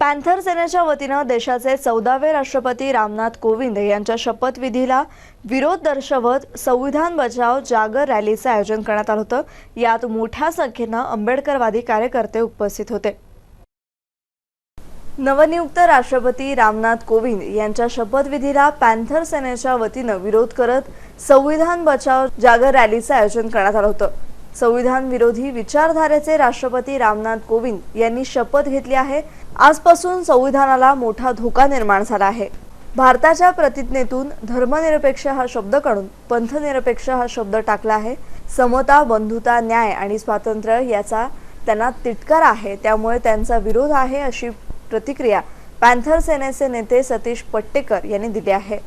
Panther सेनेच्या वतीनं देशाचे चौदावे राष्ट्रपती रामनाथ कोविंद यांच्या शपथविधीला विरोध दर्शवत संविधान बचाव जागर रॅलीचं आयोजन करण्यात आलं होतं. यात मोठ्या संख्येनं आंबेडकरवादी कार्यकर्ते उपस्थित होते. नवनियुक्त राष्ट्रपती रामनाथ कोविंद यांच्या शपथविधीला पॅन्थर सेनेच्या वतीनं विरोध करत संविधान बचाव जागर रॅलीचं आयोजन करण्यात आलं होतं. संविधान विरोधी विचारधारेचे राष्ट्रपती रामनाथ कोविंद यांनी शपथ घेतली आहे. आजपासून संविधानाला मोठा धोका निर्माण झाला आहे. भारताच्या प्रतिज्ञेतून धर्मनिरपेक्ष हा शब्द काढून पंथनिरपेक्ष हा शब्द टाकला आहे. समता बंधुता न्याय आणि स्वातंत्र्य याचा त्यांना तिटकार आहे. त्यामुळे त्यांचा विरोध आहे अशी प्रतिक्रिया पॅन्थर सेनेचे नेते सतीश पट्टेकर यांनी दिली आहे.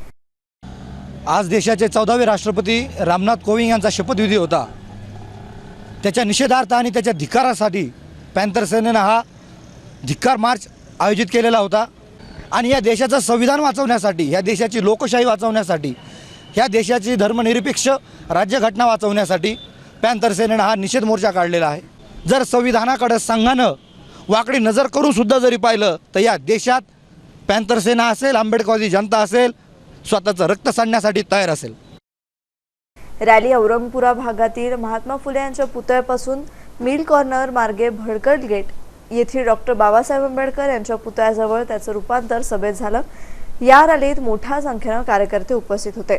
आज देशाचे चौदावे राष्ट्रपती रामनाथ कोविंद यांचा शपथविधी होता. त्याच्या निषेधार्थ आणि त्याच्या धिक्कारासाठी पॅन्थर सेनेनं हा धिक्कार मार्च आयोजित केलेला होता. आणि या देशाचं संविधान वाचवण्यासाठी या देशाची लोकशाही वाचवण्यासाठी ह्या देशाची धर्मनिरपेक्ष राज्यघटना वाचवण्यासाठी पॅन्थर सेनेनं हा निषेध मोर्चा काढलेला आहे. जर संविधानाकडं संघानं वाकडी नजर करूनसुद्धा जरी पाहिलं तर या देशात पॅन्थर सेना असेल आंबेडकरवादी जनता असेल स्वतःचं रक्त सांडण्यासाठी तयार असेल. रॅली औरंगपुरा भागातील महात्मा फुले यांच्या पुतळ्यापासून मिल कॉर्नर मार्गे भडकट गेट येथील डॉक्टर बाबासाहेब आंबेडकर यांच्या पुतळ्याजवळ त्याचं रूपांतर सभेत झालं. या रॅलीत मोठ्या संख्येनं कार्यकर्ते उपस्थित होते.